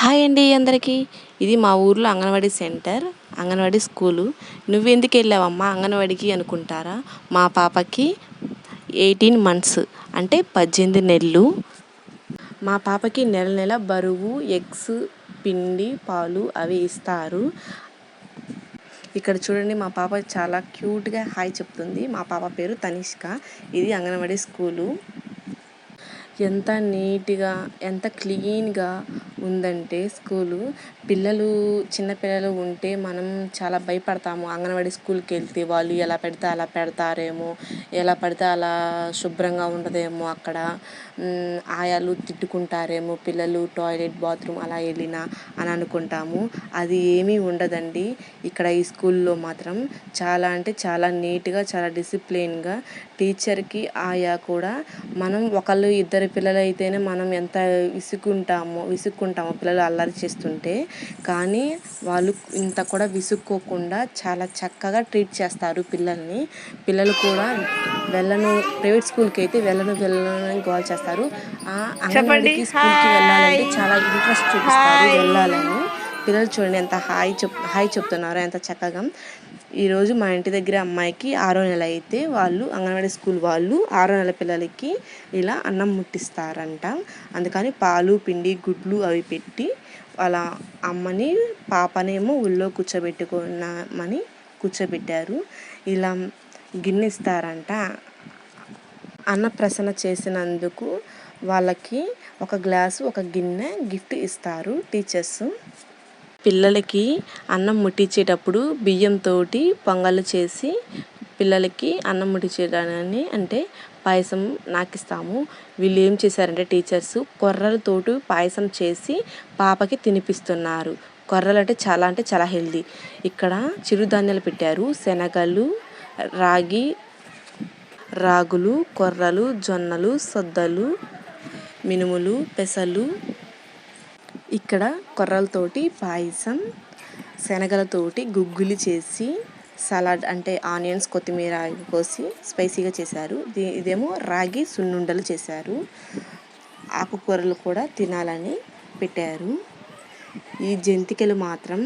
Hi అండి అందరికీ. ఇది మా ఊర్లో అంగన్వాడీ సెంటర్ అంగన్వాడీ స్కూలు. నువ్వు ఎందుకు వెళ్ళావమ్మా అంగన్వాడికి అనుకుంటారా? మా పాపకి ఎయిటీన్ మంత్స్ అంటే పద్దెనిమిది నెలలు. మా పాపకి నెల నెల బరువు ఎగ్స్ పిండి పాలు అవి ఇస్తారు. ఇక్కడ చూడండి మా పాప చాలా క్యూట్గా హాయ్ చెప్తుంది. మా పాప పేరు తనిష్క. ఇది అంగన్వాడీ స్కూలు. ఎంత నీట్గా ఎంత క్లీన్గా ఉందంటే స్కూలు పిల్లలు చిన్నపిల్లలు ఉంటే మనం చాలా భయపడతాము. అంగన్వాడీ స్కూల్కి వెళ్తే వాళ్ళు ఎలా పెడితే అలా పెడతారేమో ఎలా పడితే అలా శుభ్రంగా ఉండదేమో అక్కడ. ఆయాలు తిట్టుకుంటారేమో పిల్లలు టాయిలెట్ బాత్రూమ్ అలా వెళ్ళినా అని అనుకుంటాము. అది ఏమీ ఉండదండి. ఇక్కడ ఈ స్కూల్లో మాత్రం చాలా అంటే చాలా నీట్గా చాలా డిసిప్లిన్గా టీచర్కి ఆయా కూడా మనం ఒకళ్ళు ఇద్దరు పిల్లలు అయితేనే మనం ఎంత విసుక్కుంటామో విసుక్కుంటామో పిల్లలు అల్లరి చేస్తుంటే. కానీ వాళ్ళు ఇంత కూడా విసుక్కోకుండా చాలా చక్కగా ట్రీట్ చేస్తారు పిల్లల్ని. పిల్లలు కూడా వెళ్ళను ప్రైవేట్ స్కూల్కి అయితే వెళ్ళను వెళ్ళను గోల్ చేస్తారు. అంగన్వాడీకి స్కూల్కి వెళ్ళాలంటే చాలా ఇంట్రెస్ట్ చూపిస్తారు వెళ్ళాలని. పిల్లలు చూడండి ఎంత హాయ్ చెప్ హాయ్ చెప్తున్నారు ఎంత చక్కగా. ఈరోజు మా ఇంటి దగ్గర అమ్మాయికి ఆరో నెల అయితే వాళ్ళు అంగన్వాడీ స్కూల్ వాళ్ళు ఆరో నెల పిల్లలకి ఇలా అన్నం ముట్టిస్తారంట. అందుకని పాలు పిండి గుడ్లు అవి పెట్టి వాళ్ళ అమ్మని పాపనేమో ఊళ్ళో కూర్చోబెట్టుకున్నామని కూర్చోబెట్టారు. ఇలా గిన్నె ఇస్తారంట అన్నప్రసన్న చేసినందుకు వాళ్ళకి ఒక గ్లాసు ఒక గిన్నె గిఫ్ట్ ఇస్తారు టీచర్స్. పిల్లలకి అన్నం ముట్టించేటప్పుడు బియ్యంతో పొంగలు చేసి పిల్లలకి అన్నం ముట్టించేదాన్ని అంటే పాయసం నాకిస్తాము. వీళ్ళు ఏం చేశారంటే టీచర్స్ కొర్రలతోటి పాయసం చేసి పాపకి తినిపిస్తున్నారు. కొర్రలు అంటే చాలా అంటే చాలా హెల్దీ. ఇక్కడ చిరుధాన్యాలు పెట్టారు. శనగలు రాగి రాగులు కొర్రలు జొన్నలు సొద్దలు మినుములు పెసలు ఇక్కడ కొర్రలతోటి పాయసం శనగలతోటి గుగ్గులు చేసి సలాడ్ అంటే ఆనియన్స్ కొత్తిమీర కోసి స్పైసీగా చేశారు. ఇదేమో రాగి సున్నుండలు చేశారు. ఆకుకూరలు కూడా తినాలని పెట్టారు. ఈ జంతికలు మాత్రం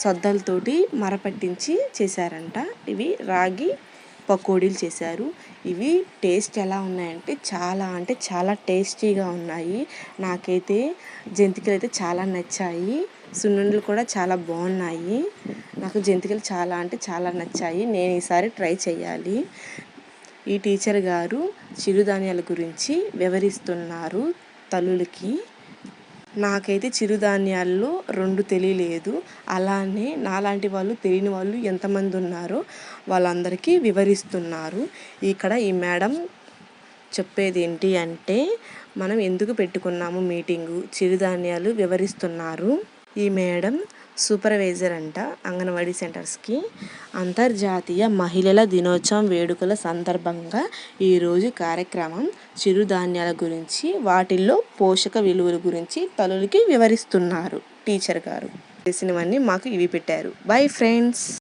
సొద్దలతోటి మరపట్టించి చేశారంట. ఇవి రాగి పకోడీలు చేశారు. ఇవి టేస్ట్ ఎలా ఉన్నాయంటే చాలా అంటే చాలా టేస్టీగా ఉన్నాయి. నాకైతే జంతికలు అయితే చాలా నచ్చాయి. సున్నుండలు కూడా చాలా బాగున్నాయి. నాకు జంతికలు చాలా అంటే చాలా నచ్చాయి. నేను ఈసారి ట్రై చేయాలి ఈ టీచర్ గారు చిరుధాన్యాల గురించి వివరిస్తున్నారు తల్లులకి. నాకైతే చిరుధాన్యాల్లో రెండు తెలియలేదు. అలానే నాలాంటి వాళ్ళు తెలియని వాళ్ళు ఎంతమంది ఉన్నారో వాళ్ళందరికీ వివరిస్తున్నారు. ఇక్కడ ఈ మేడం చెప్పేది ఏంటి అంటే మనం ఎందుకు పెట్టుకున్నాము మీటింగు? చిరుధాన్యాలు వివరిస్తున్నారు. ఈ మేడం సూపర్వైజర్ అంట అంగన్వాడీ సెంటర్స్కి. అంతర్జాతీయ మహిళల దినోత్సవం వేడుకల సందర్భంగా ఈరోజు కార్యక్రమం చిరుధాన్యాల గురించి వాటిల్లో పోషక విలువల గురించి తల్లులకి వివరిస్తున్నారు టీచర్ గారు. చేసినవన్నీ మాకు ఇవి పెట్టారు. Bye friends